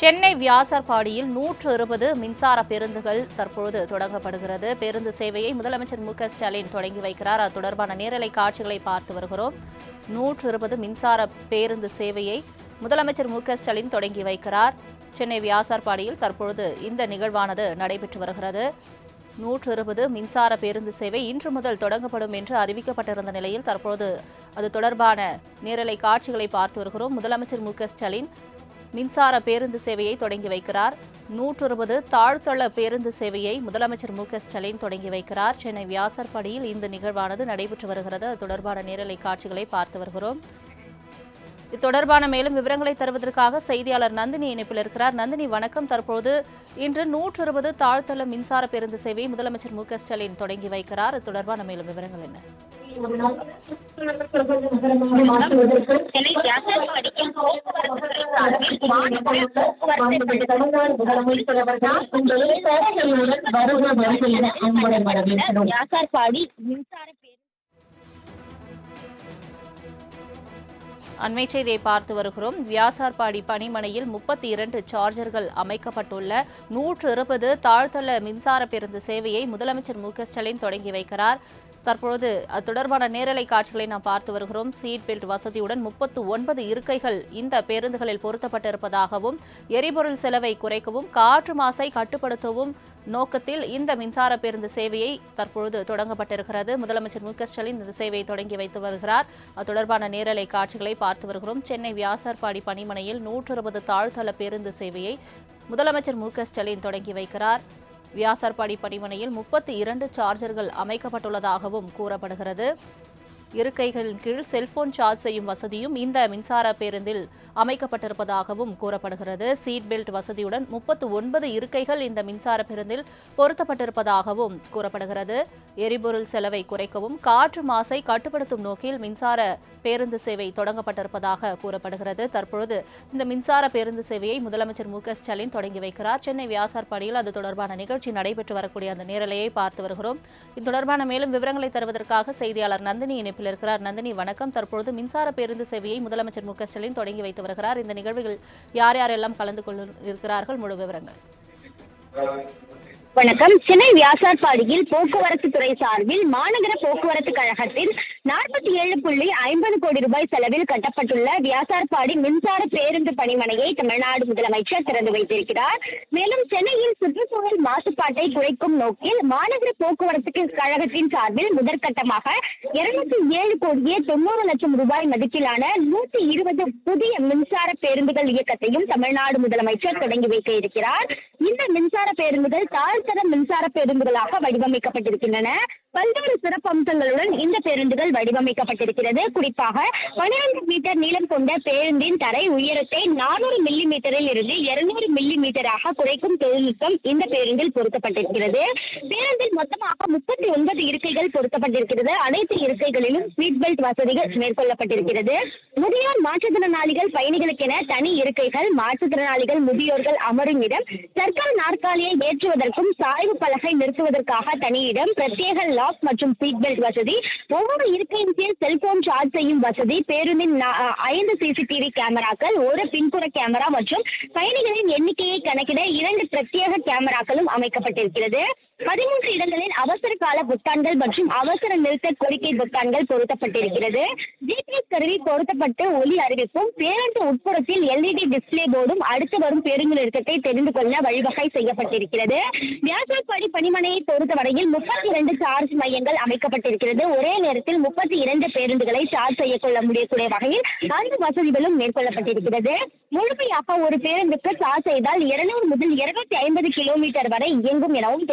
சென்னை வியாசர்பாடியில் நூற்று இருபது மின்சார பேருந்துகள் தற்பொழுது தொடங்கப்படுகிறது. பேருந்து சேவையை முதலமைச்சர் மு க ஸ்டாலின் தொடங்கி வைக்கிறார். அது தொடர்பான நேரலை காட்சிகளை பார்த்து வருகிறோம். நூற்று இருபது மின்சார பேருந்து சேவையை முதலமைச்சர் மு க ஸ்டாலின் தொடங்கி வைக்கிறார். சென்னை வியாசார்பாடியில் தற்பொழுது இந்த நிகழ்வானது நடைபெற்று வருகிறது. நூற்று இருபது மின்சார பேருந்து சேவை இன்று முதல் தொடங்கப்படும் என்று அறிவிக்கப்பட்டிருந்த நிலையில் தற்பொழுது அது தொடர்பான நேரலை காட்சிகளை பார்த்து வருகிறோம். முதலமைச்சர் மு க ஸ்டாலின் மின்சார பேருந்து சேவையை தொடங்கி வைக்கிறார். நூற்று தாழ்த்தள பேருந்து சேவையை முதலமைச்சர் மு க ஸ்டாலின் தொடங்கி வைக்கிறார். சென்னை வியாசர்படியில் இந்த நிகழ்வானது நடைபெற்று வருகிறது. அது தொடர்பான நேரலை காட்சிகளை பார்த்து வருகிறோம். இது தொடர்பான மேலும் விவரங்களை தருவதற்காக செய்தியாளர் நந்தினி இணைப்பில் இருக்கிறார். நந்தினி வணக்கம். தற்போது இன்று நூற்று இருபது தாழ்த்தள மின்சார பேருந்து சேவையை முதலமைச்சர் மு க ஸ்டாலின் தொடங்கி வைக்கிறார். இது தொடர்பான மேலும் விவரங்கள் என்ன? சென்னை வியாசர்பாடிக்கு போக்குவரத்து சார்பில் மாநகர போக்குவரத்து வியாசர்பாடி மின்சார அண்மை செய்தியை பார்த்து வருகிறோம். வியாசார்பாடி பணிமனையில் முப்பத்தி இரண்டு சார்ஜர்கள் அமைக்கப்பட்டுள்ள நூற்று இருபது தாழ்த்தள மின்சார பேருந்து சேவையை முதலமைச்சர் மு ஸ்டாலின் தொடங்கி வைக்கிறார். தற்பொழுது அது தொடர்பான நேரலை காட்சிகளை நாம் பார்த்து வருகிறோம். சீட் பெல்ட் வசதியுடன் முப்பத்து ஒன்பது இருக்கைகள் இந்த பேருந்துகளில் பொருத்தப்பட்டிருப்பதாகவும் எரிபொருள் செலவை குறைக்கவும் காற்று மாசை கட்டுப்படுத்தவும் நோக்கத்தில் இந்த மின்சார பேருந்து சேவையை தற்பொழுது தொடங்கப்பட்டிருக்கிறது. முதலமைச்சர் மு க ஸ்டாலின் இந்த சேவையை தொடங்கி வைத்து வருகிறார். அது தொடர்பான நேரலை காட்சிகளை பார்த்து வருகிறோம். சென்னை வியாசர்பாடி பணிமனையில் நூற்று இருபது தாழ்த்தள பேருந்து சேவையை முதலமைச்சர் மு க ஸ்டாலின் தொடங்கி வைக்கிறார். வியாசார்பாடி பணிமனையில் முப்பத்தி இரண்டு சார்ஜர்கள் அமைக்கப்பட்டுள்ளதாகவும் கூறப்படுகிறது. இருக்கைகளின் கீழ் செல்போன் சார்ஜ் செய்யும் வசதியும் இந்த மின்சார பேருந்தில் அமைக்கப்பட்டிருப்பதாகவும் கூறப்படுகிறது. சீட் பெல்ட் வசதியுடன் முப்பத்து ஒன்பது இருக்கைகள் இந்த மின்சார பேருந்தில் பொருத்தப்பட்டிருப்பதாகவும் கூறப்படுகிறது. எரிபொருள் செலவை குறைக்கவும் காற்று மாசை கட்டுப்படுத்தும் நோக்கில் மின்சார பேருந்து சேவை தொடங்கப்பட்டிருப்பதாக கூறப்படுகிறது. தற்பொழுது இந்த மின்சார பேருந்து சேவையை முதலமைச்சர் மு ஸ்டாலின் தொடங்கி வைக்கிறார். சென்னை வியாசார்பாடியில் அது தொடர்பான நிகழ்ச்சி நடைபெற்று வரக்கூடிய அந்த நேரலையை பார்த்து வருகிறோம். இது தொடர்பான மேலும் விவரங்களை தருவதற்காக செய்தியாளர் நந்தினி அழைப்பில் இருக்கிறார். நந்தினி வணக்கம். தற்பொழுது மின்சார பேருந்து சேவையை முதலமைச்சர் மு ஸ்டாலின் தொடங்கி வைத்து வருகிறார். இந்த நிகழ்வுகள் யார் யாரெல்லாம் கலந்து கொள்ள இருக்கிறார்கள்? முழு விவரங்கள். வணக்கம். சென்னை வியாசார்பாடியில் போக்குவரத்து துறை சார்பில் மாநகர போக்குவரத்து கழகத்தில் நாற்பத்தி ஏழு புள்ளி ஐம்பது கோடி ரூபாய் செலவில் கட்டப்பட்டுள்ள வியாசார்பாடி மின்சார பேருந்து பணிமனையை தமிழ்நாடு முதலமைச்சர் திறந்து வைத்திருக்கிறார். மேலும் சென்னையில் சுற்றுச்சூழல் மாசுபாட்டை குறைக்கும் நோக்கில் மாநகர போக்குவரத்து கழகத்தின் சார்பில் முதற்கட்டமாக இருநூத்தி ஏழு கோடியே தொண்ணூறு லட்சம் ரூபாய் மதிப்பிலான நூத்தி இருபது புதிய மின்சார பேருந்துகள் இயக்கத்தையும் தமிழ்நாடு முதலமைச்சர் தொடங்கி வைக்க இருக்கிறார். இந்த மின்சார பேருந்துகள் தாழ்த்தர மின்சார பேருந்துகளாக வடிவமைக்கப்பட்டிருக்கின்றன. பல்வேறு சிறப்பம்சங்களுடன் இந்த பேருந்துகள் வடிவமைக்கப்பட்டிருக்கிறது. குறிப்பாக பனிரெண்டு மீட்டர் நீளம் கொண்ட பேருந்தின் தரை உயரத்தை நானூறு மில்லி மீட்டரில் இருந்து இருநூறு மில்லி மீட்டராக குறைக்கும் தொழில்நுட்பம் இந்த பேருந்தில் பொருத்தப்பட்டிருக்கிறது. பேருந்தில் மொத்தமாக முப்பத்தி ஒன்பது இருக்கைகள் பொருத்தப்பட்டிருக்கிறது. அனைத்து இருக்கைகளிலும் சீட் பெல்ட் வசதிகள் மேற்கொள்ளப்பட்டிருக்கிறது. முதியோர் மாற்றுத்திறனாளிகள் பயணிகளுக்கென தனி இருக்கைகள் மாற்றுத்திறனாளிகள் முதியோர்கள் அமரும் இடம் சர்க்கார் நாற்காலியை ஏற்றுவதற்கும் சாய்வு பலகை நிறுத்துவதற்காக தனி இடம் பிரத்யேக லாக் மற்றும் சீட் பெல்ட் வசதி. ஒவ்வொரு இருக்கையின் கீழ் செல்போன் சார்ஜ் செய்யும் வசதி. பேருந்தின் ஐந்து சிசிடிவி கேமராக்கள் ஒரு பின்புற கேமரா மற்றும் பயணிகளின் எண்ணிக்கையை கணக்கிட இரண்டு பிரத்யேக கேமராக்களும் அமைக்கப்பட்டிருக்கிறது. பதிமூன்று இடங்களில் அவசர கால பொத்தான்கள் மற்றும் அவசர நிறுத்த கோரிக்கை பொத்தான்கள் பொருத்தப்பட்டிருக்கிறது. ஜிபிஎஸ் கருவி பொருத்தப்பட்டு ஒலி அறிவிப்பும் பேருந்து உட்புறத்தில் எல்இடி டிஸ்ப்ளே போர்டும் அடுத்து வரும் பேருந்து நிறுத்தத்தை தெரிந்து கொள்ள வழிவகை செய்யப்பட்டிருக்கிறது. வியாசார்பாடி பணிமனையை பொறுத்தவரையில் முப்பத்தி இரண்டு சார்ஜ் மையங்கள் அமைக்கப்பட்டிருக்கிறது. ஒரே நேரத்தில் முப்பத்தி இரண்டு பேருந்துகளை சார்ஜ் செய்யக்கொள்ள முடியக்கூடிய வகையில் அந்த வசதிகளும் மேற்கொள்ளப்பட்டிருக்கிறது. முழுமையாக ஒரு பேருந்துக்கு சார்ஜ் செய்தால் இருநூறு முதல் இருநூத்தி ஐம்பது கிலோமீட்டர் வரை இயங்கும் எனவும்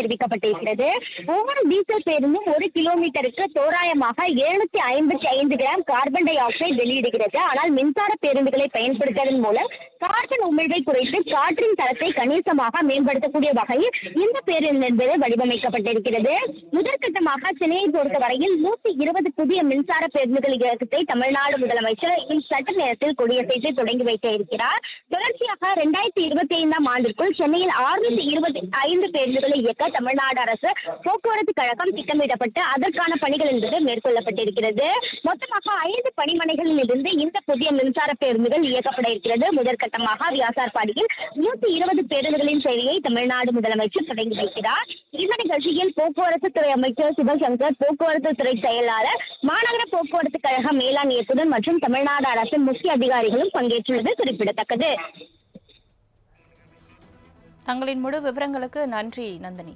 தெரிவிக்கப்பட்டிருக்கிறது ஒவ்வொரு டீசல் பேருந்தும் ஒரு கிலோமீட்டருக்கு தோராயமாக எழுநூத்தி ஐம்பத்தி ஐந்து கிராம் கார்பன் டை ஆக்சைடு வெளியிடுகிறது. ஆனால் மின்சார பேருந்துகளை பயன்படுத்துவதன் மூலம் கார்பன் உமிழ்வை குறைத்து காற்றின் தரத்தை கணிசமாக மேம்படுத்தக்கூடிய வகையில் இந்த பேருந்து என்பது வடிவமைக்கப்பட்டிருக்கிறது. முதற்கட்டமாக சென்னையை பொறுத்தவரையில் நூத்தி இருபது புதிய மின்சார பேருந்துகள் இயக்கத்தை தமிழ்நாடு முதலமைச்சர் சட்ட சற்று நேரத்தில் கொடியசைத்து தொடங்கி வைக்க இருக்கிறார். தொடர்ச்சியாக இரண்டாயிரத்தி இருபத்தி ஐந்தாம் ஆண்டிற்குள் சென்னையில் ஆறுநூத்தி இருபத்தி ஐந்து பேருந்துகளை இயக்க தமிழ்நாடு தமிழ்நாடு அரசு போக்குவரத்து கழகம் திட்டமிடப்பட்டு அதற்கான பணிகள் என்பது மேற்கொள்ளப்பட்டிருக்கிறது. மொத்தமாக ஐந்து பணிமனைகளில் இருந்து இந்த புதிய மின்சார பேருந்துகள் இயக்கப்பட இருக்கிறது. முதற்கட்டமாக வியாசார்பாடியில் நூத்தி இருபது பேருந்துகளின் சேவையை தமிழ்நாடு முதலமைச்சர் தொடங்கி வைக்கிறார். இந்த நிகழ்ச்சியில் போக்குவரத்து துறை அமைச்சர் சிவசங்கர் போக்குவரத்து துறை செயலாளர் மாநகர போக்குவரத்து கழக மேலாண் இயக்குநர் மற்றும் தமிழ்நாடு அரசின் முக்கிய அதிகாரிகளும் பங்கேற்றுள்ளது குறிப்பிடத்தக்கது. தங்களின் முழு விவரங்களுக்கு நன்றி நந்தினி.